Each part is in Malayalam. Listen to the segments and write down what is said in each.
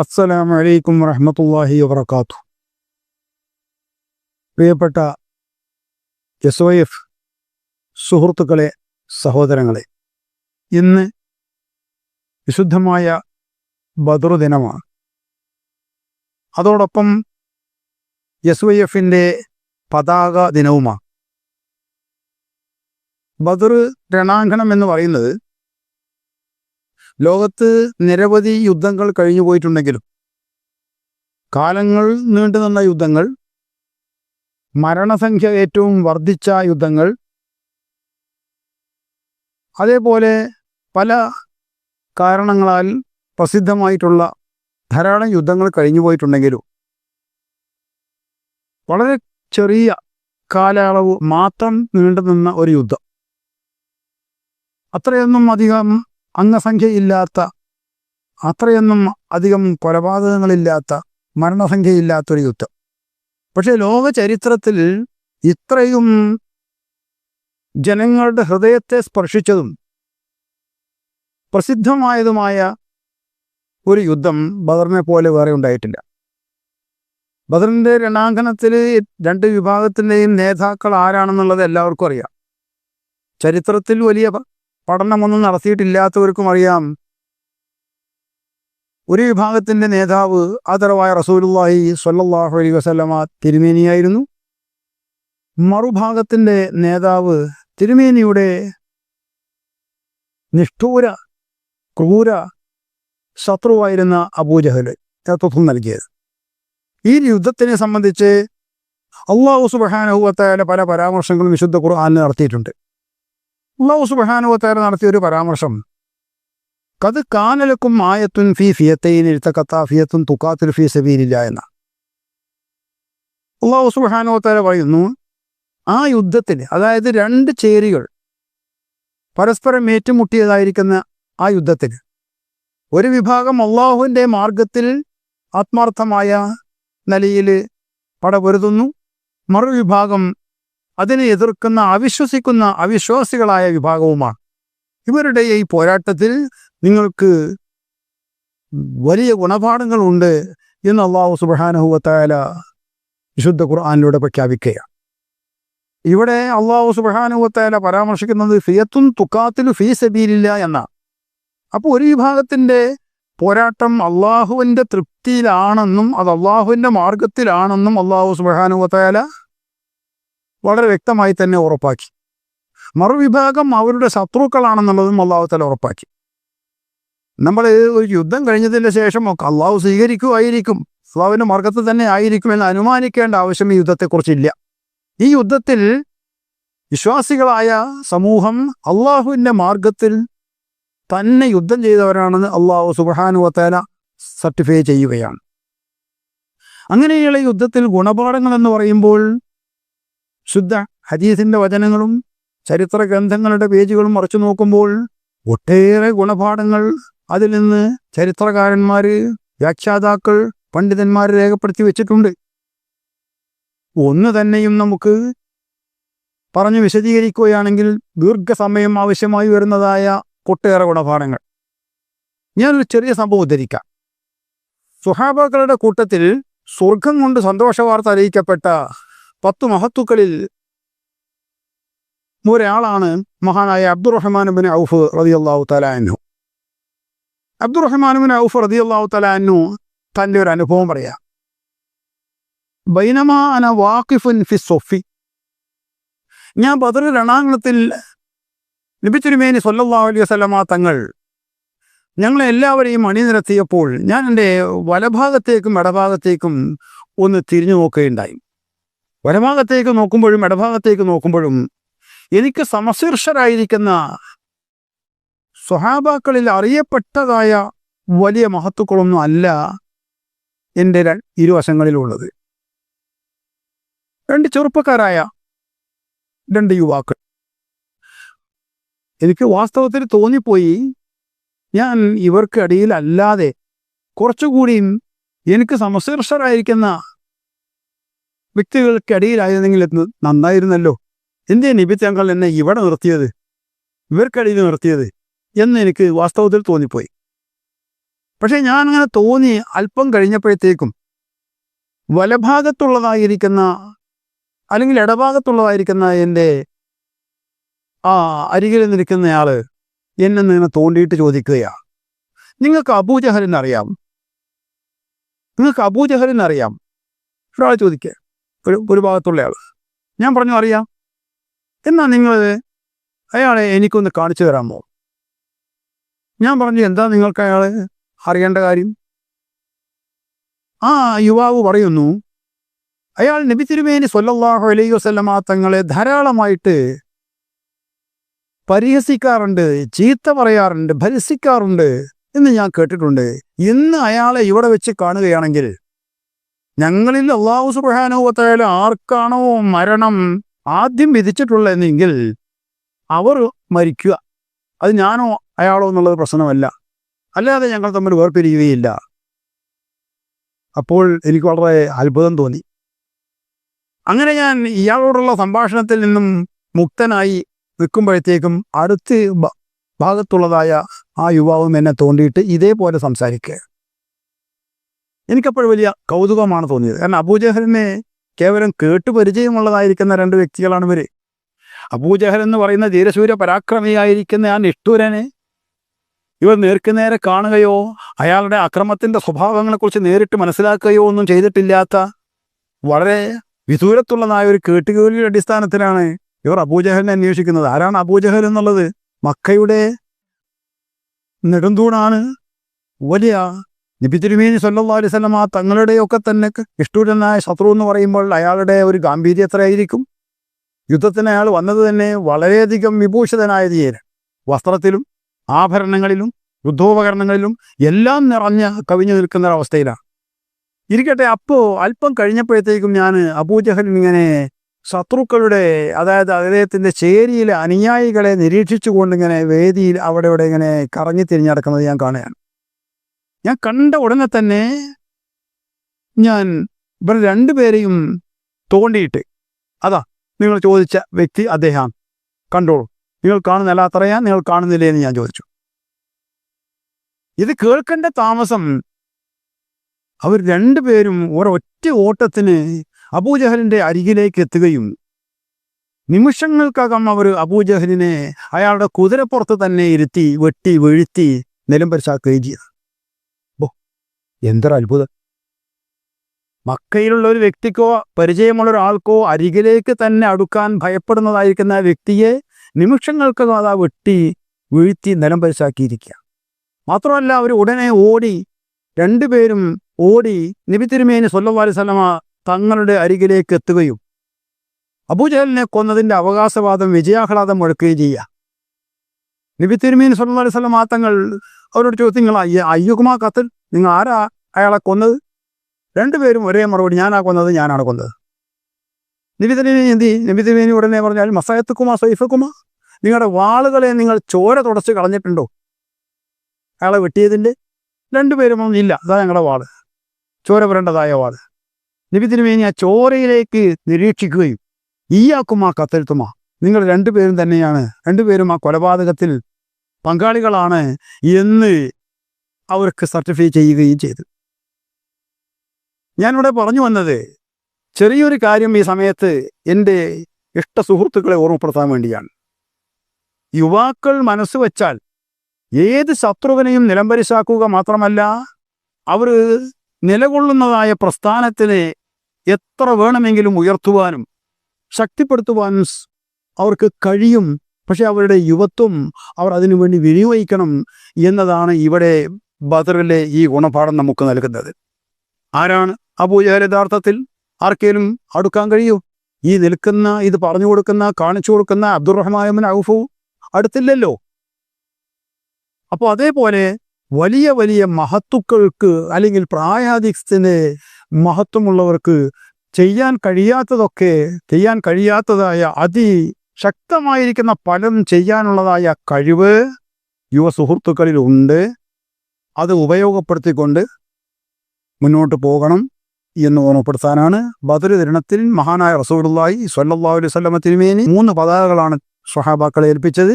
അസ്സലാമു അലൈക്കും വാത്തു വബറകാത്തു പ്രിയപ്പെട്ട എസ് ഒ എഫ് സുഹൃത്തുക്കളെ സഹോദരങ്ങളെ ഇന്ന് വിശുദ്ധമായ ബദറു ദിനമാണ്. അതോടൊപ്പം എസ് വൈ എഫിന്റെ പതാക ദിനവുമാണ്. ബദർ രണാങ്കണം എന്ന് പറയുന്നത് ലോകത്ത് നിരവധി യുദ്ധങ്ങൾ കഴിഞ്ഞു പോയിട്ടുണ്ടെങ്കിലും കാലങ്ങൾ നീണ്ടു നിന്ന യുദ്ധങ്ങൾ മരണസംഖ്യ ഏറ്റവും വർദ്ധിച്ച യുദ്ധങ്ങൾ അതേപോലെ പല കാരണങ്ങളാൽ പ്രസിദ്ധമായിട്ടുള്ള ധാരാളം യുദ്ധങ്ങൾ കഴിഞ്ഞു പോയിട്ടുണ്ടെങ്കിലും വളരെ ചെറിയ കാലയളവ് മാത്രം നീണ്ടു നിന്ന ഒരു യുദ്ധം. അത്രയൊന്നും അധികം അംഗസംഖ്യയില്ലാത്ത അത്രയൊന്നും അധികം കൊലപാതകങ്ങളില്ലാത്ത മരണസംഖ്യയില്ലാത്തൊരു യുദ്ധം. പക്ഷേ ലോക ചരിത്രത്തിൽ ഇത്രയും ജനങ്ങളുടെ ഹൃദയത്തെ സ്പർശിച്ചതും പ്രസിദ്ധമായതുമായ ഒരു യുദ്ധം ബദറിനെ പോലെ വേറെ ഉണ്ടായിട്ടില്ല. ബദറിന്റെ രണാങ്കണത്തിൽ രണ്ട് വിഭാഗത്തിന്റെയും നേതാക്കൾ ആരാണെന്നുള്ളത് എല്ലാവർക്കും അറിയാം. ചരിത്രത്തിൽ വലിയ പഠനമൊന്നും നടത്തിയിട്ടില്ലാത്തവർക്കും അറിയാം. ഒരു വിഭാഗത്തിന്റെ നേതാവ് ആദരവായ റസൂലുള്ളാഹി സ്വല്ലല്ലാഹു അലൈഹി വസല്ലമ തിരുമേനിയായിരുന്നു. മറുഭാഗത്തിന്റെ നേതാവ് തിരുമേനിയുടെ നിഷ്ഠൂര ക്രൂര ശത്രുവായിരുന്ന അബൂജഹൽ നേതൃത്വം നൽകിയത്. ഈ യുദ്ധത്തിനെ സംബന്ധിച്ച് അള്ളാഹു സുബഹാനഹുവത്തായ പല പരാമർശങ്ങളും വിശുദ്ധ ഖുർആാനിൽ നടത്തിയിട്ടുണ്ട്. അള്ളാഹു നടത്തിയ ഒരു പരാമർശം. കത് കാനലക്കും ആയത്തുൻ ഫി ഫിയത്തൈൻ എഴുത്തക്കത്ത ഫിയത്തുൻ തുക്കാത്തിൽ ഫി സബീലില്ല എന്ന അള്ളാഹു സുബഹാനുഭവത്തായ പറയുന്നു ആ യുദ്ധത്തിന് അതായത് രണ്ട് ചേരികൾ പരസ്പരം ഏറ്റുമുട്ടിയതായിരിക്കുന്ന ആ യുദ്ധത്തിന് ഒരു വിഭാഗം അള്ളാഹുവിന്റെ മാർഗത്തിൽ ആത്മാർത്ഥമായ നിലയിൽ പടപൊരുതുന്നു മറുവിഭാഗം അതിനെ എതിർക്കുന്ന അവിശ്വസിക്കുന്ന അവിശ്വാസികളായ വിഭാഗവുമാണ്. ഇവരുടെ ഈ പോരാട്ടത്തിൽ നിങ്ങൾക്ക് വലിയ ഗുണപാഠങ്ങളുണ്ട് എന്ന് അള്ളാഹു സുബാനഹുവത്തായ വിശുദ്ധ ഖുർആാനിലൂടെ പ്രഖ്യാപിക്കുകയാണ്. ഇവിടെ അള്ളാഹു സുബാനുവത്തായ പരാമർശിക്കുന്നത് ഫിയത്തും തുക്കാത്തിലു ഫീ സബീലില്ല എന്നാണ്. അപ്പോൾ ഒരു വിഭാഗത്തിന്റെ പോരാട്ടം അള്ളാഹുവിന്റെ തൃപ്തിയിലാണെന്നും അത് അള്ളാഹുവിന്റെ മാർഗത്തിലാണെന്നും അള്ളാഹു സുബാനുവത്തായ വളരെ വ്യക്തമായി തന്നെ ഉറപ്പാക്കി. മറുവിഭാഗം അവരുടെ ശത്രുക്കളാണെന്നുള്ളതും അള്ളാഹു തല ഉറപ്പാക്കി. നമ്മൾ ഒരു യുദ്ധം കഴിഞ്ഞതിന് ശേഷം ഒക്കെ അള്ളാഹു സ്വീകരിക്കുമായിരിക്കും. അള്ളാഹുവിന്റെ മാർഗത്തിൽ തന്നെ ആയിരിക്കും എന്ന് അനുമാനിക്കേണ്ട ആവശ്യം ഈ യുദ്ധത്തെക്കുറിച്ചില്ല. ഈ യുദ്ധത്തിൽ വിശ്വാസികളായ സമൂഹം അള്ളാഹുവിന്റെ മാർഗത്തിൽ തന്നെ യുദ്ധം ചെയ്തവരാണെന്ന് അള്ളാഹു സുബാനുവത്തേല സർട്ടിഫൈ ചെയ്യുകയാണ്. അങ്ങനെയുള്ള യുദ്ധത്തിൽ ഗുണപാഠങ്ങൾ എന്ന് പറയുമ്പോൾ ശുദ്ധ ഹദീസിന്റെ വചനങ്ങളും ചരിത്ര ഗ്രന്ഥങ്ങളുടെ പേജുകളും മറച്ചു നോക്കുമ്പോൾ ഒട്ടേറെ ഗുണപാഠങ്ങൾ അതിൽ നിന്ന് ചരിത്രകാരന്മാർ വ്യാഖ്യാതാക്കൾ പണ്ഡിതന്മാർ രേഖപ്പെടുത്തി വെച്ചിട്ടുണ്ട്. ഒന്ന് തന്നെയും നമുക്ക് പറഞ്ഞു വിശദീകരിക്കുകയാണെങ്കിൽ ദീർഘസമയം ആവശ്യമായി വരുന്നതായ ഒട്ടേറെ ഗുണപാഠങ്ങൾ. ഞാനൊരു ചെറിയ സംഭവം ഉദ്ധരിക്കാം. സുഹാബാക്കളുടെ കൂട്ടത്തിൽ സ്വർഗം കൊണ്ട് സന്തോഷവാർത്ത അറിയിക്കപ്പെട്ട പത്തു മഹത്തുക്കളിൽ ഒരാളാണ് മഹാനായ അബ്ദുറഹ്മാൻ ബിൻ ഔഫ് റതിയല്ലാഹു തലാനു അബ്ദുറഹ്മാൻ ബിൻ ഔഫ് റതിയല്ലാഹു തലാനു തന്റെ ഒരു അനുഭവം പറയാം. ബൈനമാ അന വാക്കിഫുൻ ഫി സൊഫി ഞാൻ ബദർ രണാങ്കണത്തിൽ ലഭിച്ചിരുമേനി സൊല്ലാ അലൈഹി വസല്ലമ തങ്ങൾ ഞങ്ങളെ എല്ലാവരെയും അണിനിരത്തിയപ്പോൾ ഞാൻ എന്റെ വലഭാഗത്തേക്കും ഇടഭാഗത്തേക്കും ഒന്ന് തിരിഞ്ഞു നോക്കുകയുണ്ടായി. വലഭാഗത്തേക്ക് നോക്കുമ്പോഴും ഇടഭാഗത്തേക്ക് നോക്കുമ്പോഴും എനിക്ക് സമശീർഷരായിരിക്കുന്ന സ്വഹാബാക്കളിൽ അറിയപ്പെട്ടതായ വലിയ മഹത്വക്കളൊന്നും അല്ല എന്റെ ഇരുവശങ്ങളിലുള്ളത്. രണ്ട് ചെറുപ്പക്കാരായ രണ്ട് യുവാക്കൾ. എനിക്ക് വാസ്തവത്തിൽ തോന്നിപ്പോയി ഞാൻ ഇവർക്കിടയിൽ അല്ലാതെ കുറച്ചുകൂടിയും എനിക്ക് സമശീർഷരായിരിക്കുന്ന വ്യക്തികൾക്കിടയിലായിരുന്നെങ്കിൽ ഇത് നന്നായിരുന്നല്ലോ എന്തേ നിബിത്തങ്ങൾ എന്നെ ഇവിടെ നിർത്തിയത്? ഇവർക്കിടയിൽ നിർത്തിയത് എന്ന് എനിക്ക് വാസ്തവത്തിൽ തോന്നിപ്പോയി. പക്ഷേ ഞാൻ അങ്ങനെ തോന്നി അല്പം കഴിഞ്ഞപ്പോഴത്തേക്കും വലഭാഗത്തുള്ളതായിരിക്കുന്ന അല്ലെങ്കിൽ ഇടഭാഗത്തുള്ളതായിരിക്കുന്ന എന്റെ ആ അരികിൽ നിൽക്കുന്നയാൾ എന്നെ നിന്നെ തോണ്ടിയിട്ട് ചോദിക്കുകയാണ്. നിങ്ങൾക്ക് അബൂജഹലിനറിയാം നിങ്ങൾക്ക് അബൂജഹലിനറിയാം ഒരാൾ ചോദിക്കുക. ഒരു ഒരു ഭാഗത്തുള്ള ആൾ ഞാൻ പറഞ്ഞു അറിയാം. എന്നാ നിങ്ങൾ അയാളെ എനിക്കൊന്ന് കാണിച്ചു തരാമോ? ഞാൻ പറഞ്ഞു എന്താ നിങ്ങൾക്ക് അയാൾ അറിയേണ്ട കാര്യം? ആ യുവാവ് പറയുന്നു അയാൾ നബി തിരുമേനി സല്ലല്ലാഹു അലൈഹി വസ്ലമാ തങ്ങളെ ധാരാളമായിട്ട് പരിഹസിക്കാറുണ്ട് ചീത്ത പറയാറുണ്ട് ഭരസിക്കാറുണ്ട് എന്ന് ഞാൻ കേട്ടിട്ടുണ്ട്. ഇന്ന് അയാളെ ഇവിടെ വെച്ച് കാണുകയാണെങ്കിൽ ഞങ്ങളിൽ അള്ളാഹു സുബ്ഹാനഹുവതആല ആർക്കാണോ മരണം ആദ്യം വിധിച്ചിട്ടുള്ളതെങ്കിൽ അവർ മരിക്കുക. അത് ഞാനോ അയാളോ എന്നുള്ളത് പ്രശ്നമല്ല. അല്ലാതെ ഞങ്ങൾ തമ്മിൽ വേർപിരിയുകയില്ല. അപ്പോൾ എനിക്ക് വളരെ അത്ഭുതം തോന്നി. അങ്ങനെ ഞാൻ ഇയാളോടുള്ള സംഭാഷണത്തിൽ നിന്നും മുക്തനായി നിൽക്കുമ്പോഴത്തേക്കും അടുത്ത് ഭാഗത്തുള്ളതായ ആ യുവാവും എന്നെ തോണ്ടിയിട്ട് ഇതേപോലെ സംസാരിക്കുക. എനിക്കപ്പോൾ വലിയ കൗതുകമാണ് തോന്നിയത്. കാരണം അബൂജഹലിനെ കേവലം കേട്ടു പരിചയമുള്ളതായിരിക്കുന്ന രണ്ട് വ്യക്തികളാണ് ഇവർ അബൂജഹൽ എന്ന് പറയുന്ന ധീരസൂര്യ പരാക്രമിയായിരിക്കുന്ന ആ നിഷ്ഠൂരനെ ഇവർ നേർക്കുനേരെ കാണുകയോ അയാളുടെ അക്രമത്തിന്റെ സ്വഭാവങ്ങളെക്കുറിച്ച് നേരിട്ട് മനസ്സിലാക്കുകയോ ഒന്നും ചെയ്തിട്ടില്ലാത്ത വളരെ വിദൂരത്തുള്ളതായ ഒരു കേട്ടുകേളിയുടെ അടിസ്ഥാനത്തിലാണ് ഇവർ അബൂജഹലിനെ അന്വേഷിക്കുന്നത്. ആരാണ് അബൂജഹൽ എന്നുള്ളത് മക്കയുടെ നെടുന്തൂണാണ്. വലിയ നബി തിരുമേനി സല്ലല്ലാഹു അലൈഹി വസല്ലം ആ തങ്ങളുടെയൊക്കെ തന്നെ ഇഷ്ടൂരനായ ശത്രു എന്ന് പറയുമ്പോൾ അയാളുടെ ഒരു ഗാംഭീര്യം എത്രയായിരിക്കും? യുദ്ധത്തിന് അയാൾ വന്നത് തന്നെ വളരെയധികം വിഭൂഷിതനായ ധീരൻ വസ്ത്രത്തിലും ആഭരണങ്ങളിലും യുദ്ധോപകരണങ്ങളിലും എല്ലാം നിറഞ്ഞ കവിഞ്ഞു നിൽക്കുന്ന ഒരവസ്ഥയിലാണ് ഇരിക്കട്ടെ അപ്പോൾ അല്പം കഴിഞ്ഞപ്പോഴത്തേക്കും ഞാൻ അബൂജഹൽ ഇങ്ങനെ ശത്രുക്കളുടെ അതായത് അദ്ദേഹത്തിന്റെ ചേരിയിലെ അനുയായികളെ നിരീക്ഷിച്ചുകൊണ്ട് ഇങ്ങനെ വേദിയിൽ അവിടെ ഇവിടെ ഇങ്ങനെ കറങ്ങി തിരിഞ്ഞടക്കുന്നത് ഞാൻ കാണുകയാണ്. ഞാൻ കണ്ട ഉടനെ തന്നെ ഞാൻ ഇവർ രണ്ടുപേരെയും തോണ്ടിയിട്ട് അതാ നിങ്ങൾ ചോദിച്ച വ്യക്തി അദ്ദേഹം. കണ്ടോളൂ നിങ്ങൾ കാണുന്നില്ല അത്രയാ നിങ്ങൾ കാണുന്നില്ലേ എന്ന് ഞാൻ ചോദിച്ചു. ഇത് കേൾക്കേണ്ട താമസം അവർ രണ്ടുപേരും ഒരൊറ്റ ഓട്ടത്തിന് അബൂജഹലിന്റെ അരികിലേക്ക് എത്തുകയും നിമിഷങ്ങൾക്കകം അവർ അബൂജഹലിനെ അയാളുടെ കുതിരപ്പുറത്ത് തന്നെ ഇരുത്തി വെട്ടി വീഴ്ത്തി നിലംപരിശാക്കുകയും ചെയ്തു. എന്തൊരു അത്ഭുതം മക്കയിലുള്ള ഒരു വ്യക്തിക്കോ പരിചയമുള്ള ഒരാൾക്കോ അരികിലേക്ക് തന്നെ അടുക്കാൻ ഭയപ്പെടുന്നതായിരിക്കുന്ന വ്യക്തിയെ നിമിഷങ്ങൾക്കകം അതാ വെട്ടി വീഴ്ത്തി നിലം പരിശാക്കിയിരിക്കുക. മാത്രമല്ല അവർ ഉടനെ ഓടി രണ്ടുപേരും ഓടി നബി തിരുമേനി അലൈഹി തങ്ങളുടെ അരികിലേക്ക് എത്തുകയും അബൂജഹലിനെ കൊന്നതിന്റെ അവകാശവാദം വിജയാഹ്ലാദം മുഴക്കുകയും ചെയ്യുക. നബി തിരുമേനി അലൈഹി തങ്ങൾ അവരോട് ചോദിച്ചു നിങ്ങൾ അയ്യ അയ്യുകുമാ കത്തിൽ നിങ്ങൾ ആരാ അയാളെ കൊന്നത്? രണ്ടുപേരും ഒരേ മറുപടി ഞാനാ കൊന്നത് ഞാനാണ് കൊന്നത്. നബി തിരുമേനി എന്തി നബി ഉടനെ പറഞ്ഞാൽ മസായത്തുക്കുമാ സൈഫക്കുമാ. നിങ്ങളുടെ വാളുകളെ നിങ്ങൾ ചോര തുടച്ച് കളഞ്ഞിട്ടുണ്ടോ? അയാളെ വെട്ടിയതിന്റെ രണ്ടുപേരും ഒന്നും ഇല്ല അതാ ഞങ്ങളുടെ വാൾ. ചോര വരേണ്ടതായ വാൾ. നിബിതിനുമേനി ആ ചോരയിലേക്ക് നിരീക്ഷിക്കുകയും ഈയാക്കുമാ കത്തെഴുത്തുമാ. നിങ്ങൾ രണ്ടുപേരും തന്നെയാണ് രണ്ടുപേരും ആ കൊലപാതകത്തിൽ പങ്കാളികളാണ് എന്ന് അവർക്ക് സർട്ടിഫൈ ചെയ്യുകയും ചെയ്തു. ഞാനിവിടെ പറഞ്ഞു വന്നത് ചെറിയൊരു കാര്യം ഈ സമയത്ത് എന്റെ ഇഷ്ട സുഹൃത്തുക്കളെ ഓർമ്മപ്പെടുത്താൻ വേണ്ടിയാണ്. യുവാക്കൾ മനസ്സ് വച്ചാൽ ഏത് ശത്രുവിനെയും നിലംപരിശാക്കുക മാത്രമല്ല അവർ നിലകൊള്ളുന്നതായ പ്രസ്ഥാനത്തിനെ എത്ര വേണമെങ്കിലും ഉയർത്തുവാനും ശക്തിപ്പെടുത്തുവാനും അവർക്ക് കഴിയും. പക്ഷെ അവരുടെ യുവത്വം അവർ അതിനുവേണ്ടി വിനിയോഗിക്കണം എന്നതാണ് ഇവിടെ ബദറിലെ ഈ ഗുണപാഠം നമുക്ക് നൽകുന്നത്. ആരാണ് അബൂജഹൽ യഥാർത്ഥത്തിൽ? ആർക്കേലും അടുക്കാൻ കഴിയൂ? ഈ നിൽക്കുന്ന ഇത് പറഞ്ഞു കൊടുക്കുന്ന കാണിച്ചു കൊടുക്കുന്ന അബ്ദുറഹ്മാൻ ഔഫു അടുത്തില്ലല്ലോ. അപ്പോൾ അതേപോലെ വലിയ വലിയ മഹത്തുക്കൾക്ക് അല്ലെങ്കിൽ പ്രായാധിക്യത്തിന് മഹത്വമുള്ളവർക്ക് ചെയ്യാൻ കഴിയാത്തതൊക്കെ ചെയ്യാൻ കഴിയാത്തതായ അതിശക്തമായിരിക്കുന്ന പലതും ചെയ്യാനുള്ളതായ കഴിവ് യുവ സുഹൃത്തുക്കളിൽ ഉണ്ട് അത് ഉപയോഗപ്പെടുത്തിക്കൊണ്ട് മുന്നോട്ട് പോകണം എന്ന് ഓർമ്മപ്പെടുത്താനാണ്. ബദർ ദിനത്തിൽ മഹാനായ റസൂലുള്ളാഹി സ്വല്ലല്ലാഹു അലൈഹി വസല്ലമ തിരുമേനി മൂന്ന് പതാകകളാണ് സ്വഹാബാക്കളെ ഏൽപ്പിച്ചത്.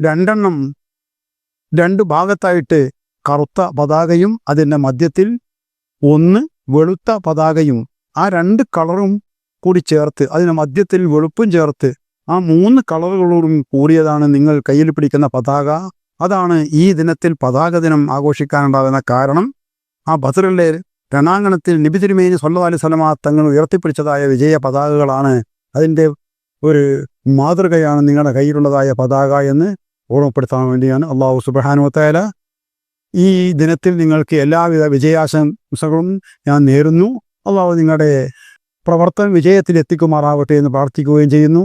രണ്ടെണ്ണം രണ്ട് ഭാഗത്തായിട്ട് കറുത്ത പതാകയും അതിന്റെ മധ്യത്തിൽ ഒന്ന് വെളുത്ത പതാകയും ആ രണ്ട് കളറും കൂടി ചേർത്ത് അതിന് മധ്യത്തിൽ വെളുപ്പും ചേർത്ത് ആ മൂന്ന് കളറുകളോടും കൂടിയതാണ് നിങ്ങൾ കയ്യിൽ പിടിക്കുന്ന പതാക. അതാണ് ഈ ദിനത്തിൽ പതാക ദിനം ആഘോഷിക്കാനുണ്ടാകുന്ന കാരണം. ആ ബദറിലെ രണാങ്കണത്തിൽ നബി തിരുമേനി സല്ലല്ലാഹു അലൈഹി വസല്ലമ തങ്ങൾ ഉയർത്തിപ്പിടിച്ചതായ വിജയ പതാകകളാണ് അതിന്റെ ഒരു മാതൃകയാണ് നിങ്ങളുടെ കയ്യിലുള്ളതായ പതാക എന്ന് ഓർമ്മപ്പെടുത്താൻ വേണ്ടിയാണ് അള്ളാഹു സുബാനുവത്തേല ഈ ദിനത്തിൽ നിങ്ങൾക്ക് എല്ലാവിധ വിജയാശംസകളും ഞാൻ നേരുന്നു. അള്ളാഹു നിങ്ങളുടെ പ്രവർത്തനം വിജയത്തിൽ എത്തിക്കുമാറാവട്ടെ എന്ന് പ്രാർത്ഥിക്കുകയും ചെയ്യുന്നു.